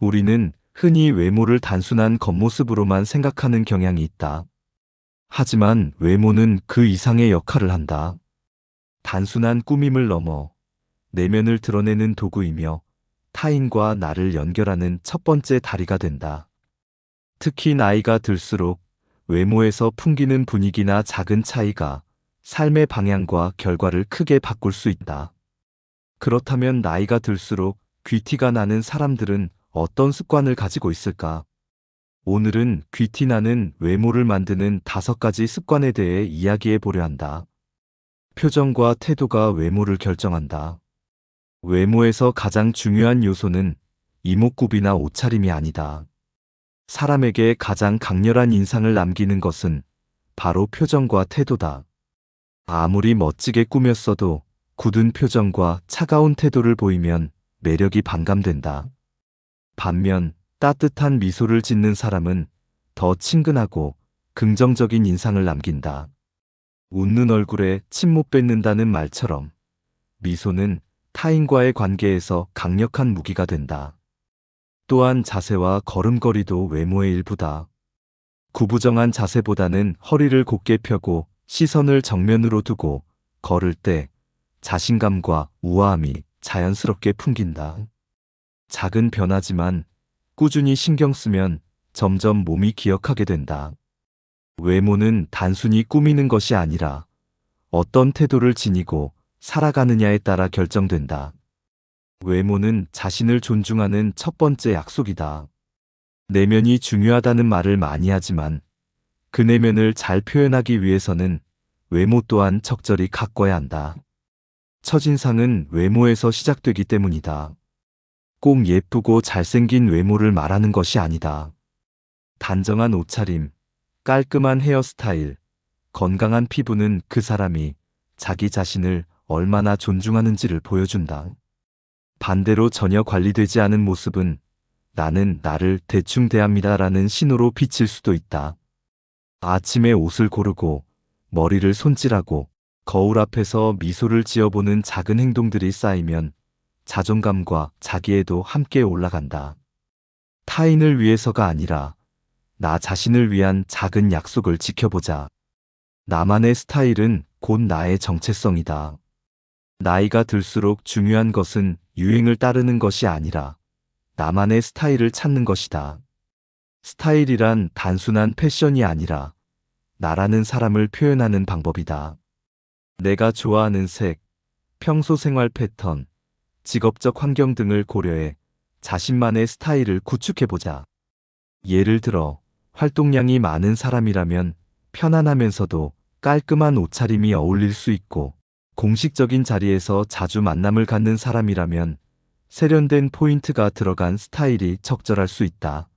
우리는 흔히 외모를 단순한 겉모습으로만 생각하는 경향이 있다. 하지만 외모는 그 이상의 역할을 한다. 단순한 꾸밈을 넘어 내면을 드러내는 도구이며 타인과 나를 연결하는 첫 번째 다리가 된다. 특히 나이가 들수록 외모에서 풍기는 분위기나 작은 차이가 삶의 방향과 결과를 크게 바꿀 수 있다. 그렇다면 나이가 들수록 귀티가 나는 사람들은 어떤 습관을 가지고 있을까? 오늘은 귀티 나는 외모를 만드는 다섯 가지 습관에 대해 이야기해 보려 한다. 표정과 태도가 외모를 결정한다. 외모에서 가장 중요한 요소는 이목구비나 옷차림이 아니다. 사람에게 가장 강렬한 인상을 남기는 것은 바로 표정과 태도다. 아무리 멋지게 꾸몄어도 굳은 표정과 차가운 태도를 보이면 매력이 반감된다. 반면 따뜻한 미소를 짓는 사람은 더 친근하고 긍정적인 인상을 남긴다. 웃는 얼굴에 침 못 뱉는다는 말처럼 미소는 타인과의 관계에서 강력한 무기가 된다. 또한 자세와 걸음걸이도 외모의 일부다. 구부정한 자세보다는 허리를 곧게 펴고 시선을 정면으로 두고 걸을 때 자신감과 우아함이 자연스럽게 풍긴다. 작은 변화지만 꾸준히 신경 쓰면 점점 몸이 기억하게 된다. 외모는 단순히 꾸미는 것이 아니라 어떤 태도를 지니고 살아가느냐에 따라 결정된다. 외모는 자신을 존중하는 첫 번째 약속이다. 내면이 중요하다는 말을 많이 하지만 그 내면을 잘 표현하기 위해서는 외모 또한 적절히 가꿔야 한다. 첫인상은 외모에서 시작되기 때문이다. 꼭 예쁘고 잘생긴 외모를 말하는 것이 아니다. 단정한 옷차림, 깔끔한 헤어스타일, 건강한 피부는 그 사람이 자기 자신을 얼마나 존중하는지를 보여준다. 반대로 전혀 관리되지 않은 모습은 나는 나를 대충 대합니다라는 신호로 비칠 수도 있다. 아침에 옷을 고르고 머리를 손질하고 거울 앞에서 미소를 지어보는 작은 행동들이 쌓이면 자존감과 자기애도 함께 올라간다. 타인을 위해서가 아니라 나 자신을 위한 작은 약속을 지켜보자. 나만의 스타일은 곧 나의 정체성이다. 나이가 들수록 중요한 것은 유행을 따르는 것이 아니라 나만의 스타일을 찾는 것이다. 스타일이란 단순한 패션이 아니라 나라는 사람을 표현하는 방법이다. 내가 좋아하는 색, 평소 생활 패턴, 직업적 환경 등을 고려해 자신만의 스타일을 구축해보자. 예를 들어, 활동량이 많은 사람이라면 편안하면서도 깔끔한 옷차림이 어울릴 수 있고, 공식적인 자리에서 자주 만남을 갖는 사람이라면 세련된 포인트가 들어간 스타일이 적절할 수 있다.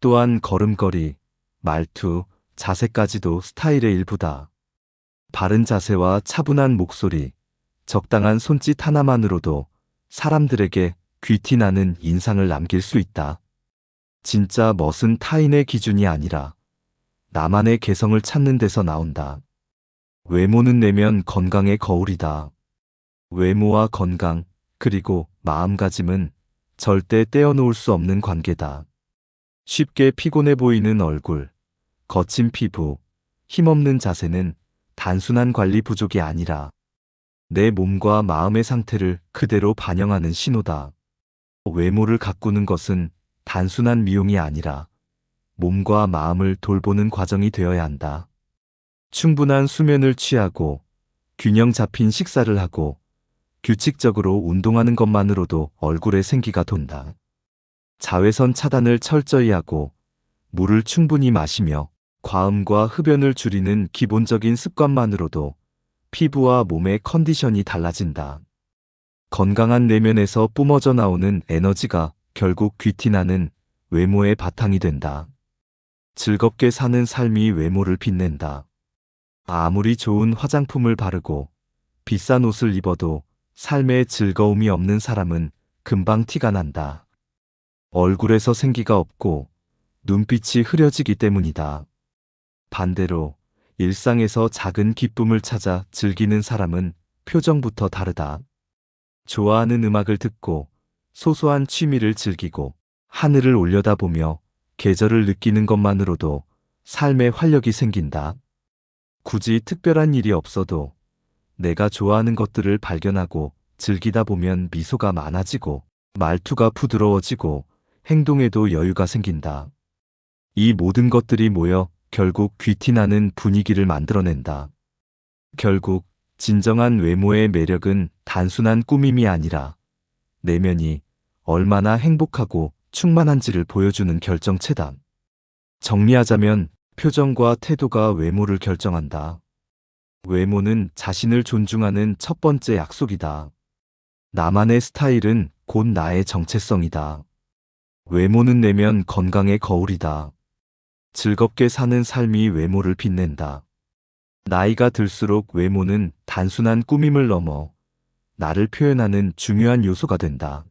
또한 걸음걸이, 말투, 자세까지도 스타일의 일부다. 바른 자세와 차분한 목소리, 적당한 손짓 하나만으로도 사람들에게 귀티나는 인상을 남길 수 있다. 진짜 멋은 타인의 기준이 아니라 나만의 개성을 찾는 데서 나온다. 외모는 내면 건강의 거울이다. 외모와 건강, 그리고 마음가짐은 절대 떼어놓을 수 없는 관계다. 쉽게 피곤해 보이는 얼굴, 거친 피부, 힘없는 자세는 단순한 관리 부족이 아니라 내 몸과 마음의 상태를 그대로 반영하는 신호다. 외모를 가꾸는 것은 단순한 미용이 아니라 몸과 마음을 돌보는 과정이 되어야 한다. 충분한 수면을 취하고 균형 잡힌 식사를 하고 규칙적으로 운동하는 것만으로도 얼굴에 생기가 돈다. 자외선 차단을 철저히 하고 물을 충분히 마시며 과음과 흡연을 줄이는 기본적인 습관만으로도 피부와 몸의 컨디션이 달라진다. 건강한 내면에서 뿜어져 나오는 에너지가 결국 귀티나는 외모의 바탕이 된다. 즐겁게 사는 삶이 외모를 빛낸다. 아무리 좋은 화장품을 바르고 비싼 옷을 입어도 삶에 즐거움이 없는 사람은 금방 티가 난다. 얼굴에서 생기가 없고 눈빛이 흐려지기 때문이다. 반대로 일상에서 작은 기쁨을 찾아 즐기는 사람은 표정부터 다르다. 좋아하는 음악을 듣고 소소한 취미를 즐기고 하늘을 올려다보며 계절을 느끼는 것만으로도 삶에 활력이 생긴다. 굳이 특별한 일이 없어도 내가 좋아하는 것들을 발견하고 즐기다 보면 미소가 많아지고 말투가 부드러워지고 행동에도 여유가 생긴다. 이 모든 것들이 모여 결국 귀티나는 분위기를 만들어낸다. 결국 진정한 외모의 매력은 단순한 꾸밈이 아니라 내면이 얼마나 행복하고 충만한지를 보여주는 결정체다. 정리하자면 표정과 태도가 외모를 결정한다. 외모는 자신을 존중하는 첫 번째 약속이다. 나만의 스타일은 곧 나의 정체성이다. 외모는 내면 건강의 거울이다. 즐겁게 사는 삶이 외모를 빛낸다. 나이가 들수록 외모는 단순한 꾸밈을 넘어 나를 표현하는 중요한 요소가 된다.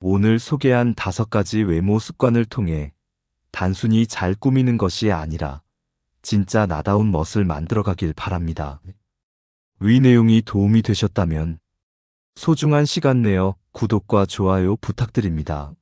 오늘 소개한 다섯 가지 외모 습관을 통해 단순히 잘 꾸미는 것이 아니라 진짜 나다운 멋을 만들어가길 바랍니다. 위 내용이 도움이 되셨다면 소중한 시간 내어 구독과 좋아요 부탁드립니다.